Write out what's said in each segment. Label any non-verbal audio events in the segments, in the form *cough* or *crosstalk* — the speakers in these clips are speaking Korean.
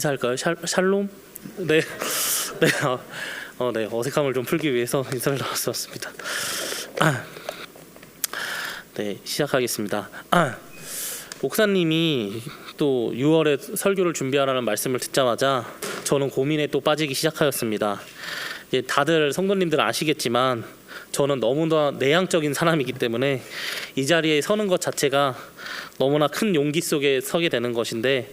인사할까요? 샬, 샬롬? 네, 네, 어, 어, 네 어색함을 좀 풀기 위해서 인사를 나왔습니다. 아, 네, 시작하겠습니다. 아, 목사님이 또 6월에 설교를 준비하라는 말씀을 듣자마자 저는 고민에 또 빠지기 시작하였습니다. 이제 다들 성도님들은 아시겠지만 저는 너무나 내향적인 사람이기 때문에 이 자리에 서는 것 자체가 너무나 큰 용기 속에 서게 되는 것인데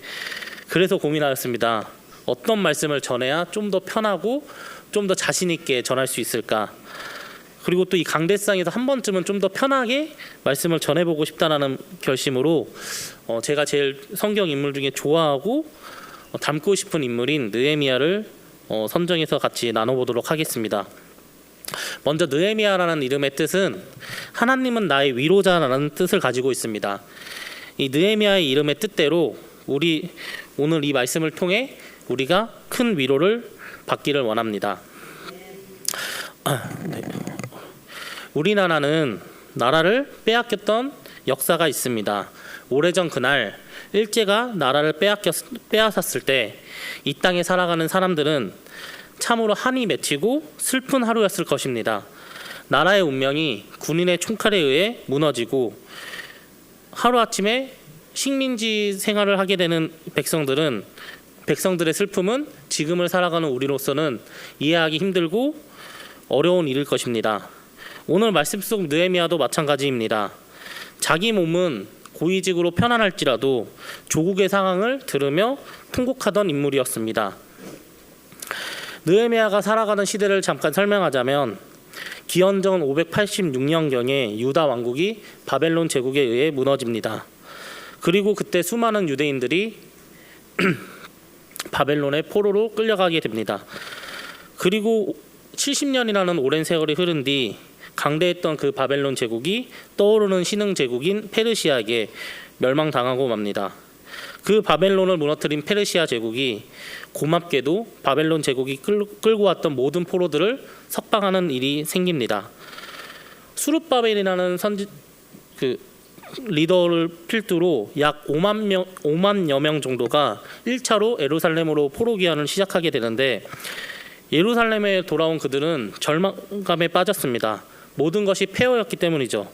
그래서 고민하였습니다. 어떤 말씀을 전해야 좀 더 편하고 좀 더 자신 있게 전할 수 있을까? 그리고 또 이 강대상에서 한 번쯤은 좀 더 편하게 말씀을 전해보고 싶다라는 결심으로 어, 제가 제일 성경 인물 중에 좋아하고 어, 닮고 싶은 인물인 느헤미야를 어, 선정해서 같이 나눠보도록 하겠습니다. 먼저 느헤미야라는 이름의 뜻은 하나님은 나의 위로자라는 뜻을 가지고 있습니다. 이 느헤미야의 이름의 뜻대로 우리 오늘 이 말씀을 통해 우리가 큰 위로를 받기를 원합니다. 아, 네. 우리나라는 나라를 빼앗겼던 역사가 있습니다. 오래전 그날 일제가 나라를 빼앗겼, 빼앗았을 때 이 땅에 살아가는 사람들은 참으로 한이 맺히고 슬픈 하루였을 것입니다. 나라의 운명이 군인의 총칼에 의해 무너지고 하루아침에 식민지 생활을 하게 되는 백성들은 백성들의 슬픔은 지금을 살아가는 우리로서는 이해하기 힘들고 어려운 일일 것입니다. 오늘 말씀 속 느헤미야도 마찬가지입니다. 자기 몸은 고위직으로 편안할지라도 조국의 상황을 들으며 통곡하던 인물이었습니다. 느헤미야가 살아가는 시대를 잠깐 설명하자면 기원전 586년경에 유다 왕국이 바벨론 제국에 의해 무너집니다. 그리고 그때 수많은 유대인들이 *clears throat* 바벨론의 포로로 끌려가게 됩니다. 그리고 70년이라는 오랜 세월이 흐른 뒤 강대했던 그 바벨론 제국이 떠오르는 신흥 제국인 페르시아에게 멸망당하고 맙니다. 그 바벨론을 무너뜨린 페르시아 제국이 고맙게도 바벨론 제국이 끌, 끌고 왔던 모든 포로들을 석방하는 일이 생깁니다. 수룹바벨이라는 선지 그 리더를 필두로 약 5만 명 5만여 명 정도가 1차로 에루살렘으로 포로 귀환을 시작하게 되는데 예루살렘에 돌아온 그들은 절망감에 빠졌습니다. 모든 것이 폐허였기 때문이죠.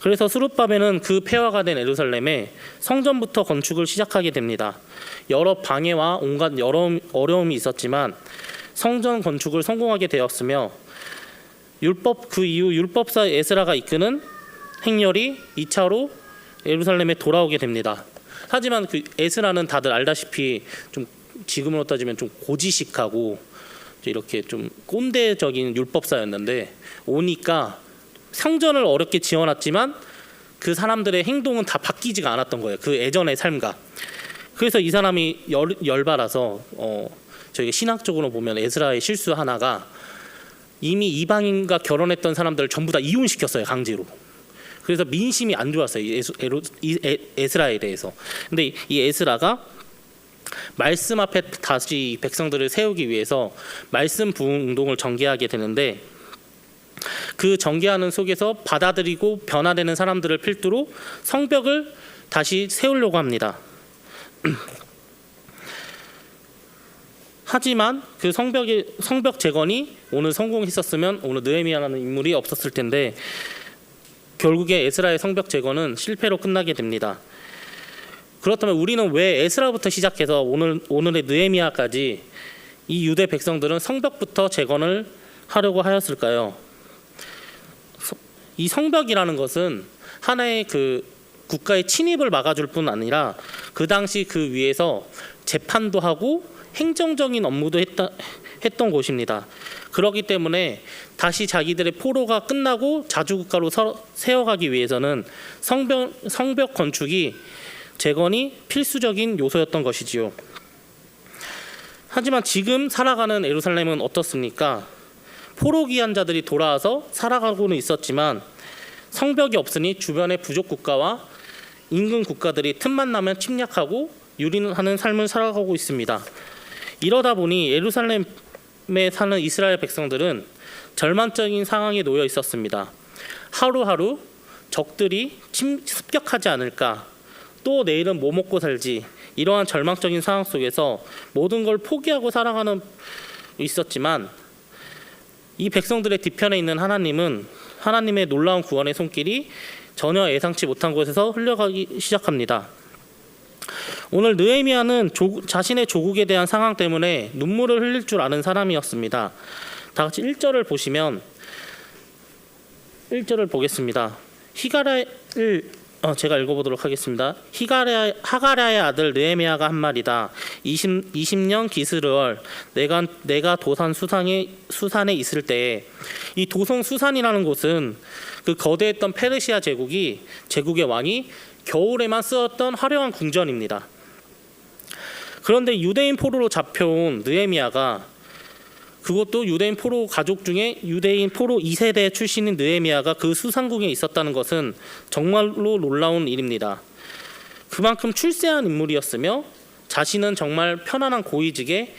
그래서 수룹바벨은 그 폐허가 된 에루살렘에 성전부터 건축을 시작하게 됩니다. 여러 방해와 온갖 여러 어려움이 있었지만 성전 건축을 성공하게 되었으며 율법 그 이후 율법사 에스라가 이끄는 행렬이 2차로 예루살렘에 돌아오게 됩니다. 하지만 그 에스라는 다들 알다시피 좀 지금으로 따지면 좀 고지식하고 이렇게 좀 꼰대적인 율법사였는데 오니까 성전을 어렵게 지어놨지만 그 사람들의 행동은 다 바뀌지가 않았던 거예요. 그 예전의 삶과. 그래서 이 사람이 열, 열받아서 어, 저희가 신학적으로 보면 에스라의 실수 하나가 이미 이방인과 결혼했던 사람들을 전부 다 이혼시켰어요 강제로. 그래서 민심이 안 좋았어요 이 에스라에 대해서. 근데 이 에스라가 말씀 앞에 다시 백성들을 세우기 위해서 말씀 부흥 운동을 전개하게 되는데 그 전개하는 속에서 받아들이고 변화되는 사람들을 필두로 성벽을 다시 세우려고 합니다. *clears throat* 하지만 그 성벽의 성벽 재건이 오늘 성공했었으면 오늘 느헤미야라는 인물이 없었을 텐데 결국에 에스라의 성벽 재건은 실패로 끝나게 됩니다. 그렇다면 우리는 왜 에스라부터 시작해서 오늘 오늘의 느헤미야까지 이 유대 백성들은 성벽부터 재건을 하려고 하였을까요? 이 성벽이라는 것은 하나의 그 국가의 침입을 막아줄 뿐 아니라 그 당시 그 위에서 재판도 하고 행정적인 업무도 했다, 했던 곳입니다. 그렇기 때문에 다시 자기들의 포로가 끝나고 자주국가로 서, 세워가기 위해서는 성벽, 성벽 건축이 재건이 필수적인 요소였던 것이지요. 하지만 지금 살아가는 에루살렘은 어떻습니까? 포로 귀환자들이 돌아와서 살아가고는 있었지만 성벽이 없으니 주변의 부족 국가와 인근 국가들이 틈만 나면 침략하고 유린하는 삶을 살아가고 있습니다. 이러다 보니 예루살렘 에 사는 이스라엘 백성들은 절망적인 상황에 놓여 있었습니다. 하루하루 적들이 침, 습격하지 않을까 또 내일은 뭐 먹고 살지 이러한 절망적인 상황 속에서 모든 걸 포기하고 살아가는 있었지만 이 백성들의 뒤편에 있는 하나님은 하나님의 놀라운 구원의 손길이 전혀 예상치 못한 곳에서 흘러가기 시작합니다. 오늘 느헤미야는 조- 자신의 조국에 대한 상황 때문에 눈물을 흘릴 줄 아는 사람이었습니다. 다 같이 1절을 보시면 1절을 보겠습니다. 히가라를 어, 제가 읽어보도록 하겠습니다. 히가랴 하가랴의 아들 느헤미야가 한 말이다. 20 20년 기스르월 내가 내가 도산 수상에 수산에 있을 때에 이 도성 수산이라는 곳은 그 거대했던 페르시아 제국이 제국의 왕이 겨울에만 쓰었던 화려한 궁전입니다. 그런데 유대인 포로로 잡혀온 느헤미야가 그것도 유대인 포로 가족 중에 유대인 포로 2세대 출신인 느헤미야가 그 수상궁에 있었다는 것은 정말로 놀라운 일입니다. 그만큼 출세한 인물이었으며 자신은 정말 편안한 고위직에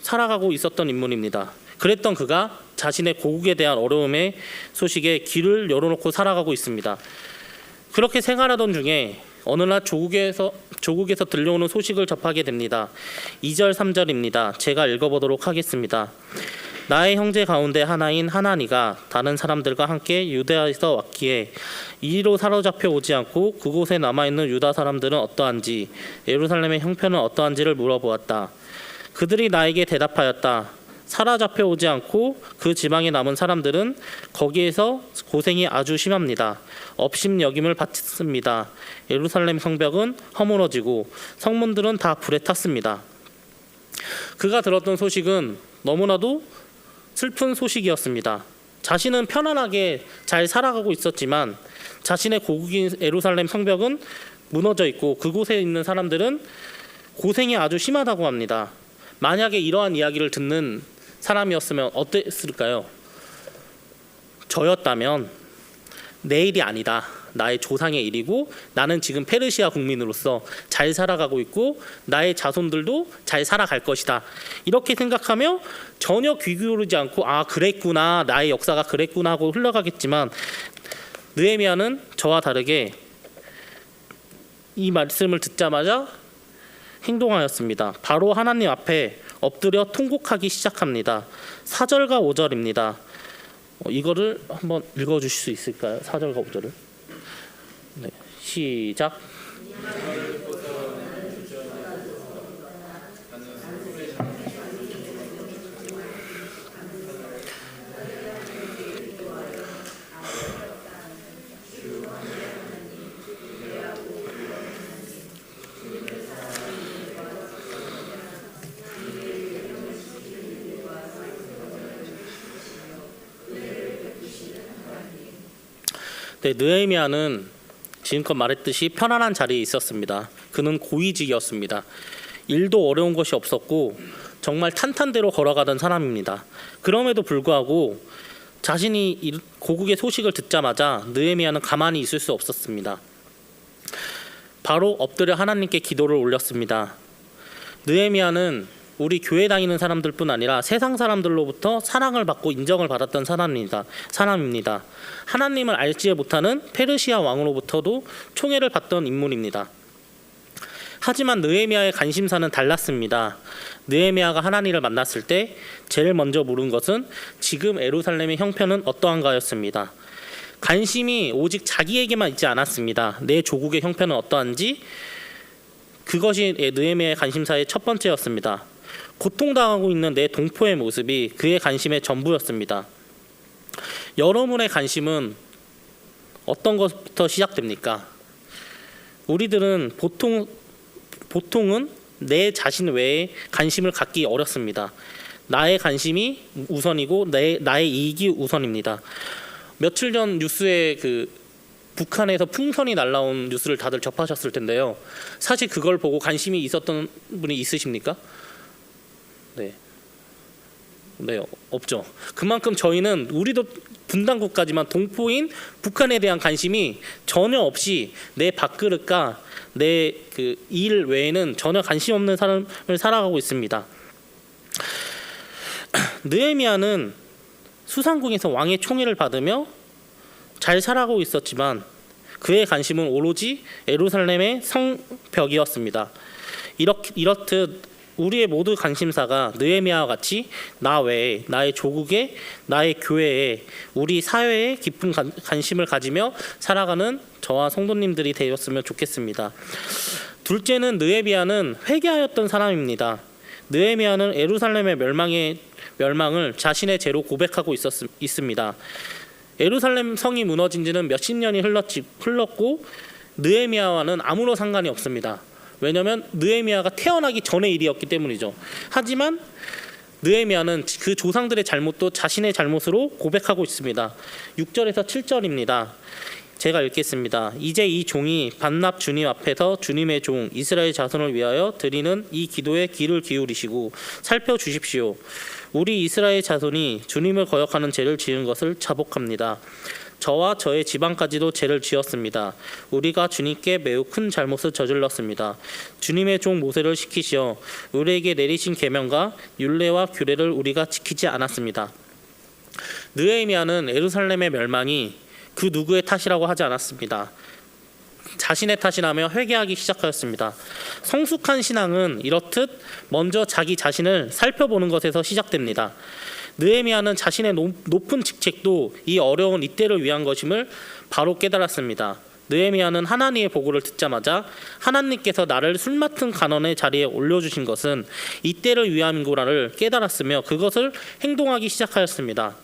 살아가고 있었던 인물입니다. 그랬던 그가 자신의 고국에 대한 어려움의 소식에 귀를 열어놓고 살아가고 있습니다. 그렇게 생활하던 중에 어느 날 조국에서 조국에서 들려오는 소식을 접하게 됩니다. 2절 3절입니다. 제가 읽어보도록 하겠습니다. 나의 형제 가운데 하나인 하나니가 다른 사람들과 함께 유대아에서 왔기에 이리로 사로잡혀 오지 않고 그곳에 남아 있는 유다 사람들은 어떠한지 예루살렘의 형편은 어떠한지를 물어보았다. 그들이 나에게 대답하였다. 사로잡혀 오지 않고 그 지방에 남은 사람들은 거기에서 고생이 아주 심합니다. 업심 여김을 받습니다. 예루살렘 성벽은 허물어지고 성문들은 다 불에 탔습니다. 그가 들었던 소식은 너무나도 슬픈 소식이었습니다. 자신은 편안하게 잘 살아가고 있었지만 자신의 고국인 예루살렘 성벽은 무너져 있고 그곳에 있는 사람들은 고생이 아주 심하다고 합니다. 만약에 이러한 이야기를 듣는 사람이었으면 어땠을까요? 저였다면 내 일이 아니다. 나의 조상의 일이고 나는 지금 페르시아 국민으로서 잘 살아가고 있고 나의 자손들도 잘 살아갈 것이다. 이렇게 생각하며 전혀 귀 기울이지 않고 아 그랬구나 나의 역사가 그랬구나 하고 흘러가겠지만 느헤미야는 저와 다르게 이 말씀을 듣자마자 행동하였습니다. 바로 하나님 앞에 엎드려 통곡하기 시작합니다. 4절과 5절입니다. 어, 이거를 한번 읽어 주실 수 있을까요? 4절과 5절을. 네. 시작. 네, 느헤미야는 지금껏 말했듯이 편안한 자리에 있었습니다. 그는 고위직이었습니다. 일도 어려운 것이 없었고 정말 탄탄대로 걸어가던 사람입니다. 그럼에도 불구하고 자신이 이- 고국의 소식을 듣자마자 느헤미야는 가만히 있을 수 없었습니다. 바로 엎드려 하나님께 기도를 올렸습니다. 느헤미야는 우리 교회 다니는 사람들뿐 아니라 세상 사람들로부터 사랑을 받고 인정을 받았던 사람입니다. 사람입니다. 하나님을 알지 못하는 페르시아 왕으로부터도 총애를 받던 인물입니다. 하지만 느헤미야의 관심사는 달랐습니다. 느헤미야가 하나님을 만났을 때 제일 먼저 물은 것은 지금 에루살렘의 형편은 어떠한가였습니다. 관심이 오직 자기에게만 있지 않았습니다. 내 조국의 형편은 어떠한지 그것이 느헤미야의 관심사의 첫 번째였습니다. 고통당하고 있는 내 동포의 모습이 그의 관심의 전부였습니다. 여러분의 관심은 어떤 것부터 시작됩니까? 우리들은 보통 보통은 내 자신 외에 관심을 갖기 어렵습니다. 나의 관심이 우선이고 내 나의 이익이 우선입니다. 며칠 전 뉴스에 그 북한에서 풍선이 날라온 뉴스를 다들 접하셨을 텐데요. 사실 그걸 보고 관심이 있었던 분이 있으십니까? 네. 네, 없죠. 그만큼 저희는 우리도 분단국가지만 동포인 북한에 대한 관심이 전혀 없이 내 밥그릇과 내 그 일 외에는 전혀 관심 없는 삶을 살아가고 있습니다. *clears throat* 느헤미야는 수상궁에서 왕의 총애를 받으며 잘 살아가고 있었지만 그의 관심은 오로지 예루살렘의 성벽이었습니다. 이렇게 이렇듯 우리의 모두 관심사가 느헤미야와 같이 나 외에 나의 조국에 나의 교회에 우리 사회에 깊은 관- 관심을 가지며 살아가는 저와 성도님들이 되었으면 좋겠습니다. 둘째는 느헤미야는 회개하였던 사람입니다. 느헤미야는 예루살렘의 멸망의 멸망을 자신의 죄로 고백하고 있었, 있습니다. 예루살렘 성이 무너진 지는 몇십 년이 흘렀지, 흘렀고 느헤미야와는 아무런 상관이 없습니다. 왜냐하면 느헤미야가 태어나기 전의 일이었기 때문이죠. 하지만 느헤미야는 그 조상들의 잘못도 자신의 잘못으로 고백하고 있습니다. 6절에서 7절입니다. 제가 읽겠습니다. 이제 이 종이 반납 주님 앞에서 주님의 종 이스라엘 자손을 위하여 드리는 이 기도에 귀를 기울이시고 살펴 주십시오. 우리 이스라엘 자손이 주님을 거역하는 죄를 지은 것을 자복합니다. 저와 저의 지방까지도 죄를 지었습니다. 우리가 주님께 매우 큰 잘못을 저질렀습니다. 주님의 종 모세를 시키시어 우리에게 내리신 계명과 율례와 규례를 우리가 지키지 않았습니다. 느헤미야는 예루살렘의 멸망이 그 누구의 탓이라고 하지 않았습니다. 자신의 탓이라며 회개하기 시작하였습니다. 성숙한 신앙은 이렇듯 먼저 자기 자신을 살펴보는 것에서 시작됩니다. 느헤미야는 자신의 높- 높은 직책도 이 어려운 이때를 위한 것임을 바로 깨달았습니다. 느헤미야는 하나님의 보고를 듣자마자 하나님께서 나를 술 맡은 간원의 자리에 올려주신 것은 이때를 위함이구나를 깨달았으며 그것을 행동하기 시작하였습니다.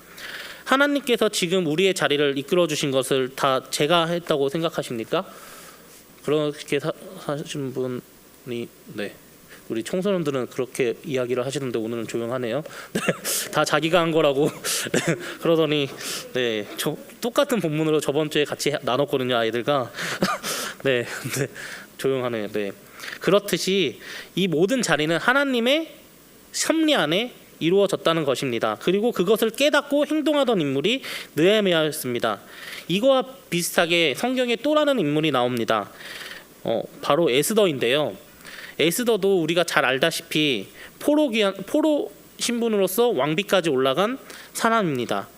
하나님께서 지금 우리의 자리를 이끌어 주신 것을 다 제가 했다고 생각하십니까? 그렇게 사, 사신 분이 네. 우리 청소년들은 그렇게 이야기를 하시는데 오늘은 조용하네요. *laughs* 네, 다 자기가 한 거라고 *laughs* 네, 그러더니 네, 저, 똑같은 본문으로 저번 주에 같이 나눴거든요 아이들과 *laughs* 네, 네, 조용하네요. 네, 그렇듯이 이 모든 자리는 하나님의 섭리 안에 이루어졌다는 것입니다. 그리고 그것을 깨닫고 행동하던 인물이 느헤미야였습니다. 이거와 비슷하게 성경에 또라는 인물이 나옵니다. 어, 바로 에스더인데요. 에스더도 우리가 잘 알다시피 포로 기한 포로 신분으로서 왕비까지 올라간 사람입니다.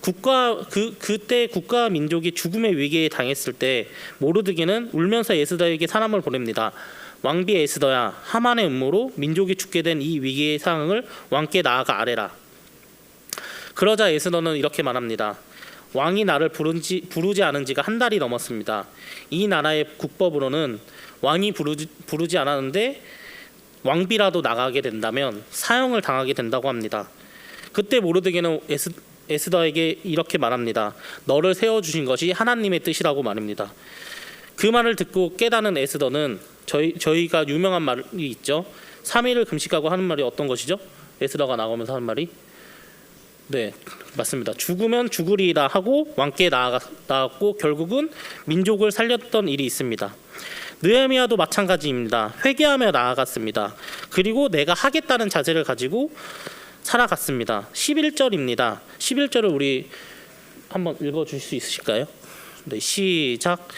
국가 그 그때 국가 민족이 죽음의 위기에 당했을 때 모르드게는 울면서 에스더에게 사람을 보냅니다. 왕비 에스더야 하만의 음모로 민족이 죽게 된 이 위기의 상황을 왕께 나아가 아뢰라. 그러자 에스더는 이렇게 말합니다. 왕이 나를 부른지, 부르지 않은 지가 한 달이 넘었습니다. 이 나라의 국법으로는 왕이 부르지, 부르지 않았는데 왕비라도 나가게 된다면 사형을 당하게 된다고 합니다. 그때 모르드게는 에스, 에스더에게 이렇게 말합니다. 너를 세워 주신 것이 하나님의 뜻이라고 말입니다. 그 말을 듣고 깨닫는 에스더는 저희 저희가 유명한 말이 있죠. 3일을 금식하고 하는 말이 어떤 것이죠? 에스더가 나가면서 하는 말이 네 맞습니다. 죽으면 죽으리라 하고 왕께 나아가, 나았고 결국은 민족을 살렸던 일이 있습니다. 느헤미야도 마찬가지입니다. 회개하며 나아갔습니다. 그리고 내가 하겠다는 자세를 가지고 살아갔습니다. 11절입니다. 11절을 우리 한번 읽어 주실 수 있으실까요? 네, 시작.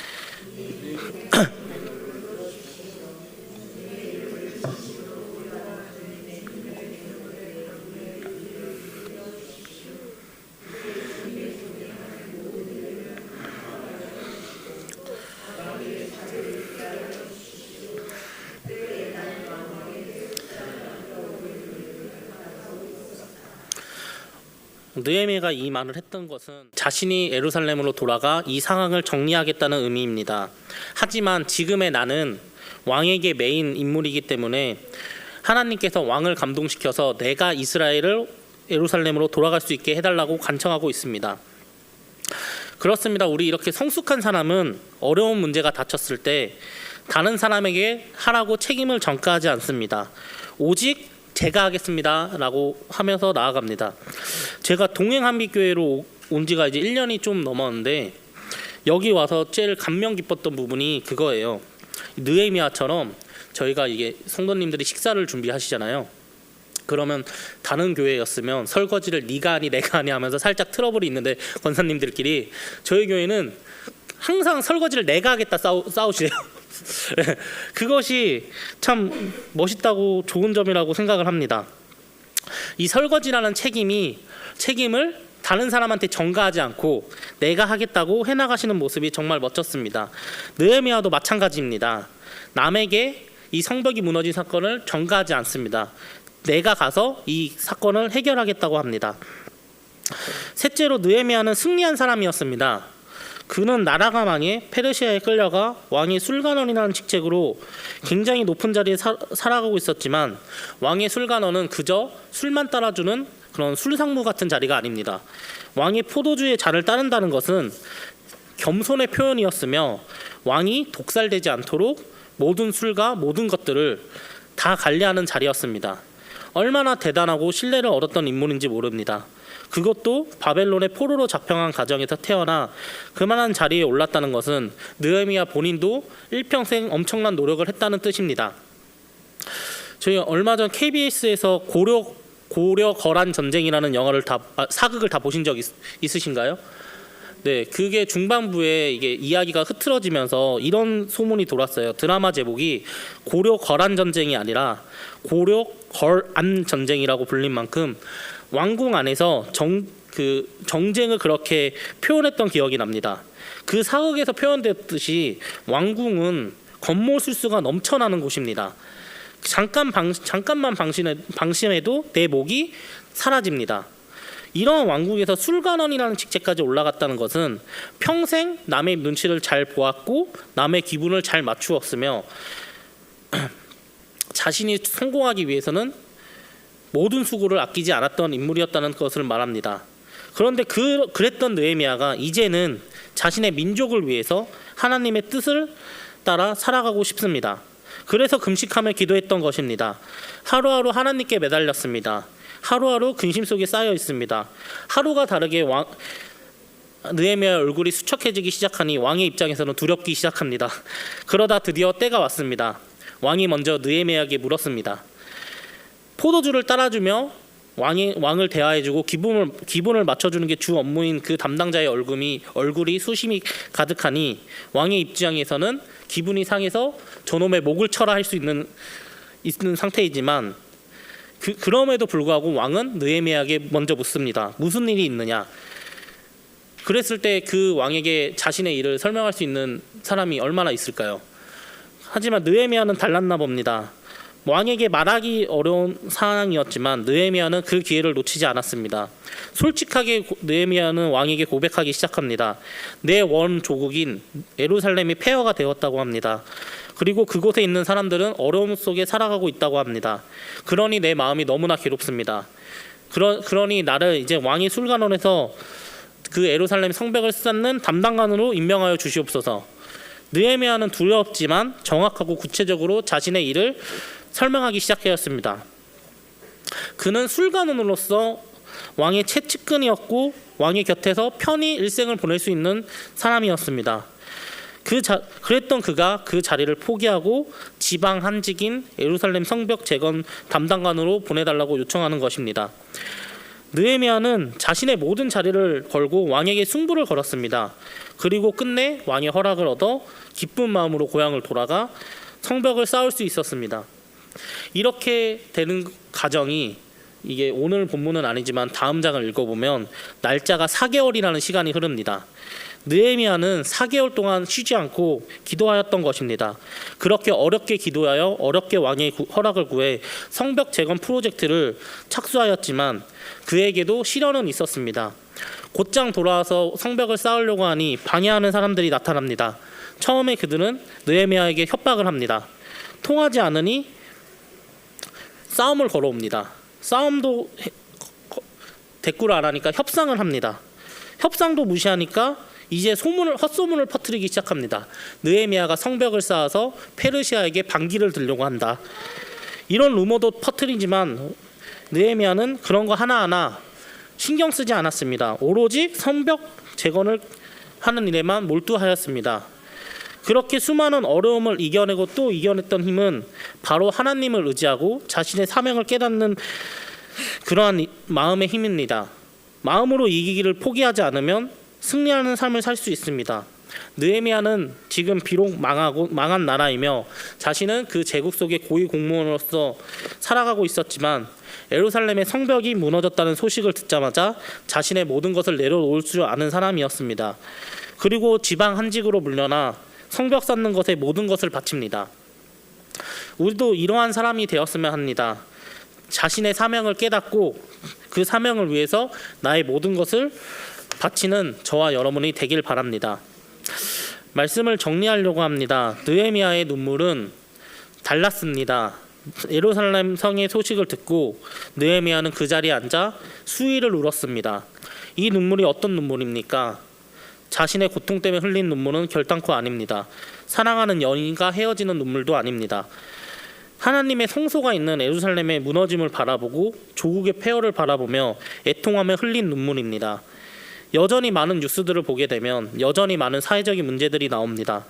*clears throat* 느헤미야가 이 말을 했던 것은 자신이 예루살렘으로 돌아가 이 상황을 정리하겠다는 의미입니다. 하지만 지금의 나는 왕에게 메인 인물이기 때문에 하나님께서 왕을 감동시켜서 내가 이스라엘을 예루살렘으로 돌아갈 수 있게 해달라고 간청하고 있습니다. 그렇습니다. 우리 이렇게 성숙한 사람은 어려운 문제가 닥쳤을 때 다른 사람에게 하라고 책임을 전가하지 않습니다. 오직 제가 하겠습니다라고 하면서 나아갑니다. 제가 동행한빛교회로 온 지가 이제 1년이 좀 넘었는데 여기 와서 제일 감명 깊었던 부분이 그거예요. 느헤미야처럼 저희가 이게 성도님들이 식사를 준비하시잖아요. 그러면 다른 교회였으면 설거지를 네가 하니 내가 하니 하면서 살짝 트러블이 있는데 권사님들끼리 저희 교회는 항상 설거지를 내가 하겠다 싸우, 싸우시래요. 네, *laughs* 그것이 참 멋있다고 좋은 점이라고 생각을 합니다. 이 설거지라는 책임이 책임을 다른 사람한테 전가하지 않고 내가 하겠다고 해나가시는 모습이 정말 멋졌습니다. 느헤미야도 마찬가지입니다. 남에게 이 성벽이 무너진 사건을 전가하지 않습니다. 내가 가서 이 사건을 해결하겠다고 합니다. 셋째로 느헤미야는 승리한 사람이었습니다. 그는 나라가 망해 페르시아에 끌려가 왕의 술관원이라는 직책으로 굉장히 높은 자리에 사, 살아가고 있었지만 왕의 술관원은 그저 술만 따라주는 그런 술상무 같은 자리가 아닙니다. 왕이 포도주의 잔을 따른다는 것은 겸손의 표현이었으며 왕이 독살되지 않도록 모든 술과 모든 것들을 다 관리하는 자리였습니다. 얼마나 대단하고 신뢰를 얻었던 인물인지 모릅니다. 그것도 바벨론의 포로로 잡혀간 가정에서 태어나 그만한 자리에 올랐다는 것은 느헤미야 본인도 일평생 엄청난 노력을 했다는 뜻입니다. 저희 얼마 전 KBS에서 고려 고려 거란 전쟁이라는 영화를 다 아, 사극을 다 보신 적 있, 있으신가요? 네, 그게 중반부에 이게 이야기가 흐트러지면서 이런 소문이 돌았어요. 드라마 제목이 고려 거란 전쟁이 아니라 고려 걸안 전쟁이라고 불린 만큼 왕궁 안에서 정 그 정쟁을 그렇게 표현했던 기억이 납니다. 그 사극에서 표현됐듯이 왕궁은 겉모술수가 넘쳐나는 곳입니다. 잠깐 방, 잠깐만 방심해, 방심해도 내 목이 사라집니다. 이런 왕국에서 술관원이라는 직책까지 올라갔다는 것은 평생 남의 눈치를 잘 보았고 남의 기분을 잘 맞추었으며 *clears throat* 자신이 성공하기 위해서는 모든 수고를 아끼지 않았던 인물이었다는 것을 말합니다. 그런데 그 그랬던 느헤미야가 이제는 자신의 민족을 위해서 하나님의 뜻을 따라 살아가고 싶습니다. 그래서 금식하며 기도했던 것입니다. 하루하루 하나님께 매달렸습니다. 하루하루 근심 속에 쌓여 있습니다. 하루가 다르게 왕 느헤미야의 얼굴이 수척해지기 시작하니 왕의 입장에서는 두렵기 시작합니다. 그러다 드디어 때가 왔습니다. 왕이 먼저 느헤미야에게 물었습니다. 포도주를 따라주며 왕이 왕을 대하해주고 기분을 기분을 맞춰주는 게 주 업무인 그 담당자의 얼굴이 얼굴이 수심이 가득하니 왕의 입장에서는 기분이 상해서 저놈의 목을 쳐라 할 수 있는 있는 상태이지만 그, 그럼에도 불구하고 왕은 느헤미야에게 먼저 묻습니다. 무슨 일이 있느냐? 그랬을 때 그 왕에게 자신의 일을 설명할 수 있는 사람이 얼마나 있을까요? 하지만 느헤미야는 달랐나 봅니다. 왕에게 말하기 어려운 상황이었지만 느헤미야는 그 기회를 놓치지 않았습니다. 솔직하게 고- 느헤미야는 왕에게 고백하기 시작합니다. 내 원 조국인 예루살렘이 폐허가 되었다고 합니다. 그리고 그곳에 있는 사람들은 어려움 속에 살아가고 있다고 합니다. 그러니 내 마음이 너무나 괴롭습니다. 그러, 그러니 나를 이제 왕이 술관원에서 그 예루살렘 성벽을 쌓는 담당관으로 임명하여 주시옵소서. 느헤미야는 두렵지만 정확하고 구체적으로 자신의 일을 설명하기 시작하였습니다. 그는 술관원으로서 왕의 최측근이었고 왕의 곁에서 편히 일생을 보낼 수 있는 사람이었습니다. 그 자, 그랬던 그가 그 자리를 포기하고 지방 한직인 예루살렘 성벽 재건 담당관으로 보내달라고 요청하는 것입니다. 느헤미야는 자신의 모든 자리를 걸고 왕에게 승부를 걸었습니다. 그리고 끝내 왕의 허락을 얻어 기쁜 마음으로 고향을 돌아가 성벽을 쌓을 수 있었습니다. 이렇게 되는 과정이 이게 오늘 본문은 아니지만 다음 장을 읽어보면 날짜가 4개월이라는 시간이 흐릅니다. 느헤미야는 4개월 동안 쉬지 않고 기도하였던 것입니다. 그렇게 어렵게 기도하여 어렵게 왕의 구- 허락을 구해 성벽 재건 프로젝트를 착수하였지만 그에게도 시련은 있었습니다. 곧장 돌아와서 성벽을 쌓으려고 하니 방해하는 사람들이 나타납니다. 처음에 그들은 느헤미야에게 협박을 합니다. 통하지 않으니 싸움을 걸어옵니다. 싸움도 해- 거- 대꾸를 안 하니까 협상을 합니다. 협상도 무시하니까 이제 소문을 헛소문을 퍼뜨리기 시작합니다. 느헤미야가 성벽을 쌓아서 페르시아에게 반기를 들려고 한다. 이런 루머도 퍼뜨리지만 느헤미야는 그런 거 하나하나 신경 쓰지 않았습니다. 오로지 성벽 재건을 하는 일에만 몰두하였습니다. 그렇게 수많은 어려움을 이겨내고 또 이겨냈던 힘은 바로 하나님을 의지하고 자신의 사명을 깨닫는 그러한 이- 마음의 힘입니다. 마음으로 이기기를 포기하지 않으면 승리하는 삶을 살 수 있습니다. 느헤미야는 지금 비록 망하고 망한 나라이며 자신은 그 제국 속의 고위 공무원으로서 살아가고 있었지만 에루살렘의 성벽이 무너졌다는 소식을 듣자마자 자신의 모든 것을 내려놓을 줄 아는 사람이었습니다. 그리고 지방 한직으로 물려나 성벽 쌓는 것에 모든 것을 바칩니다. 우리도 이러한 사람이 되었으면 합니다. 자신의 사명을 깨닫고 그 사명을 위해서 나의 모든 것을 바치는 저와 여러분이 되길 바랍니다. 말씀을 정리하려고 합니다. 느헤미야의 눈물은 달랐습니다. 예루살렘 성의 소식을 듣고 느헤미야는 그 자리에 앉아 수위를 울었습니다. 이 눈물이 어떤 눈물입니까? 자신의 고통 때문에 흘린 눈물은 결단코 아닙니다. 사랑하는 연인과 헤어지는 눈물도 아닙니다. 하나님의 성소가 있는 예루살렘의 무너짐을 바라보고 조국의 폐허를 바라보며 애통하며 흘린 눈물입니다. 여전히 많은 뉴스들을 보게 되면 여전히 많은 사회적인 문제들이 나옵니다.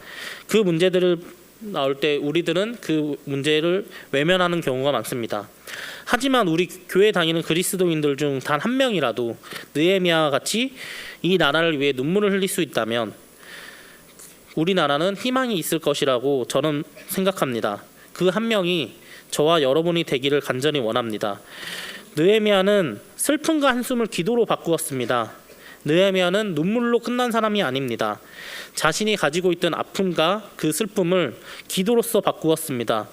그 문제들을 나올 때 우리들은 그 문제를 외면하는 경우가 많습니다. 하지만 우리 교회 다니는 그리스도인들 중 단 한 명이라도 느헤미야와 같이 이 나라를 위해 눈물을 흘릴 수 있다면 우리나라는 희망이 있을 것이라고 저는 생각합니다. 그 한 명이 저와 여러분이 되기를 간절히 원합니다. 느헤미야는 슬픔과 한숨을 기도로 바꾸었습니다. 느헤미야는 눈물로 끝난 사람이 아닙니다. 자신이 가지고 있던 아픔과 그 슬픔을 기도로서 바꾸었습니다.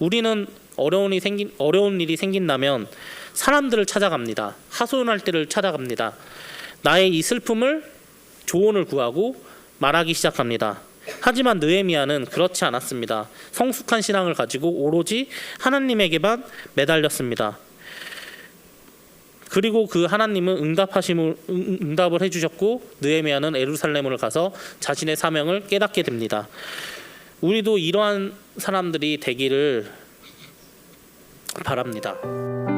우리는 어려운 일이 생긴 어려운 일이 생긴다면 사람들을 찾아갑니다. 하소연할 때를 찾아갑니다. 나의 이 슬픔을 조언을 구하고 말하기 시작합니다. 하지만 느헤미야는 그렇지 않았습니다. 성숙한 신앙을 가지고 오로지 하나님에게만 매달렸습니다. 그리고 그 하나님은 응답하심을 응- 응답을 해주셨고 느헤미야는 에루살렘을 가서 자신의 사명을 깨닫게 됩니다. 우리도 이러한 사람들이 되기를 바랍니다.